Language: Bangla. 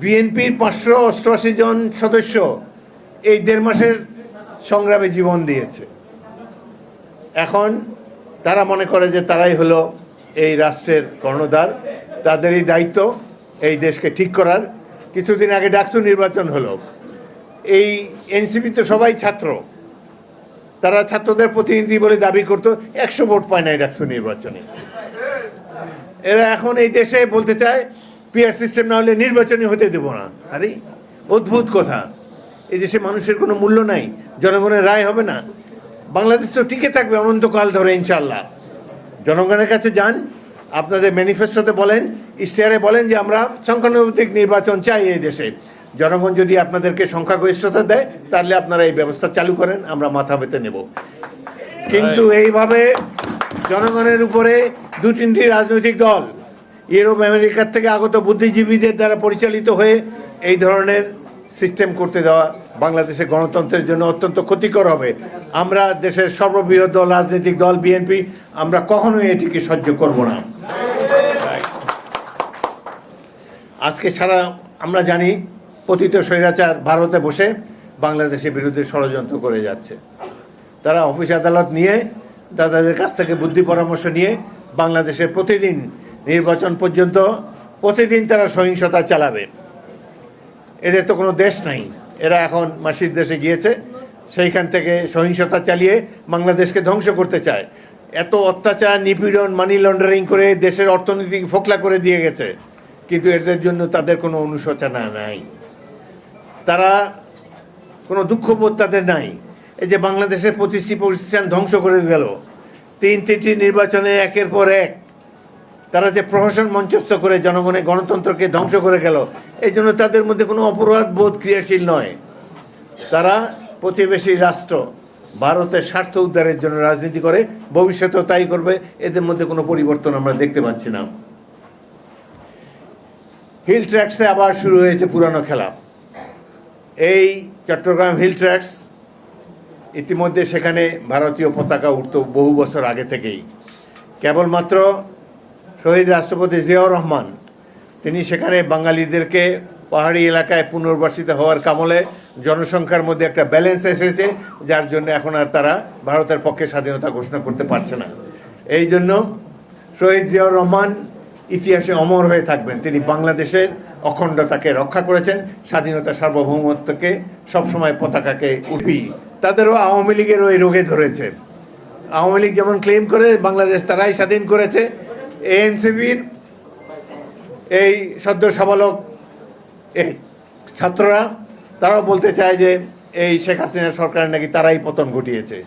বিএনপির পাঁচশো অষ্টআশি জন সদস্য এই দেড় মাসের সংগ্রামে জীবন দিয়েছে। এখন তারা মনে করে যে তারাই হলো এই রাষ্ট্রের কর্ণধার। তাদের এই দায়িত্ব এই দেশকে ঠিক করার। কিছুদিন আগে ডাকসু নির্বাচন হলো। এই এনসিপি তো সবাই ছাত্র। তারা ছাত্রদের প্রতিনিধি বলে দাবি করত, একশো ভোট পায় না এই ডাকসু নির্বাচনে। এরা এখন এই দেশে বলতে চায় পিয়ার সিস্টেম না হলে নির্বাচনী হতে দেব না। আরে অদ্ভুত কথা। এই দেশে মানুষের কোনো মূল্য নাই জনগণের রায় হবে না। বাংলাদেশ তো টিকে থাকবে অনন্তকাল ধরে ইনশাল্লাহ জনগণের কাছে যান আপনাদের ম্যানিফেস্টোতে বলেন ইশতেহারে বলেন যে আমরা সংখ্যানুপাতিক নির্বাচন চাই এই দেশে। জনগণ যদি আপনাদেরকে সংখ্যাগরিষ্ঠতা দেয় তাহলে আপনারা এই ব্যবস্থা চালু করেন আমরা মাথা পেতে নেব। কিন্তু এইভাবে জনগণের উপরে দু তিনটি রাজনৈতিক দল ইউরোপ, আমেরিকার থেকে আগত বুদ্ধিজীবীদের দ্বারা পরিচালিত হয়ে এই ধরনের সিস্টেম করতে দেওয়া বাংলাদেশের গণতন্ত্রের জন্য অত্যন্ত ক্ষতিকর হবে। আমরা দেশের সর্ববৃহৎ দল, রাজনৈতিক দল, বিএনপি, আমরা কখনোই এটিকে সহ্য করব না। আজকে সারা আমরা জানি পতিত স্বৈরাচার ভারতে বসে বাংলাদেশের বিরুদ্ধে ষড়যন্ত্র করে যাচ্ছে। তারা অফিস আদালত নিয়ে, তাদের কাছ থেকে বুদ্ধি পরামর্শ নিয়ে বাংলাদেশের প্রতিদিন নির্বাচন পর্যন্ত প্রতিদিন তারা সহিংসতা চালাবে। এদের তো কোনো দেশ নাই। এরা এখন মাসির দেশে গিয়েছে, সেইখান থেকে সহিংসতা চালিয়ে বাংলাদেশকে ধ্বংস করতে চায়। এত অত্যাচার, নিপীড়ন মানি লন্ডারিং করে দেশের অর্থনীতি ফোকলা করে দিয়ে গেছে, কিন্তু এদের জন্য তাদের কোনো অনুশোচনা নাই। তারা কোনো দুঃখবোধ তাদের নাই। এই যে বাংলাদেশের পঁচিশটি প্রতিষ্ঠান ধ্বংস করে গেল তিন তিনটি নির্বাচনে একের পর এক তারা যে প্রহসন মঞ্চস্থ করে জনগণের গণতন্ত্রকে ধ্বংস করে গেল, এই জন্য তাদের মধ্যে কোনো অপরাধ বোধ ক্রিয়াশীল নয়। তারা প্রতিবেশী রাষ্ট্র ভারতের স্বার্থ উদ্ধারের জন্য রাজনীতি করে, ভবিষ্যতেও তাই করবে, এদের মধ্যে কোনো পরিবর্তন আমরা দেখতে পাচ্ছি না। হিল ট্র্যাক্সে আবার শুরু হয়েছে পুরানো খেলা। এই চট্টগ্রাম হিল ট্র্যাক্স ইতিমধ্যে সেখানে ভারতীয় পতাকা উঠত বহু বছর আগে থেকেই। কেবলমাত্র শহীদ রাষ্ট্রপতি জিয়াউর রহমান, তিনি সেখানে বাঙালিদেরকে পাহাড়ি এলাকায় পুনর্বাসিত হওয়ার কামলে জনসংখ্যার মধ্যে একটা ব্যালেন্স এসেছে, যার জন্য এখন আর তারা ভারতের পক্ষে স্বাধীনতা ঘোষণা করতে পারছে না। এই জন্য শহীদ জিয়াউর রহমান ইতিহাসে অমর হয়ে থাকবেন। তিনি বাংলাদেশের অখণ্ডতাকে রক্ষা করেছেন, স্বাধীনতা সার্বভৌমত্বকে সবসময় পতাকাকে উঠি তাদেরও আওয়ামী লীগের ওই রোগে ধরেছে। আওয়ামী লীগ যেমন ক্লেম করে, বাংলাদেশ তারাই স্বাধীন করেছে এএনসিবির এই সদ্য সাবালক এই ছাত্ররা, তারাও বলতে চায় যে এই শেখ হাসিনা সরকারের নাকি তারাই পতন ঘটিয়েছে।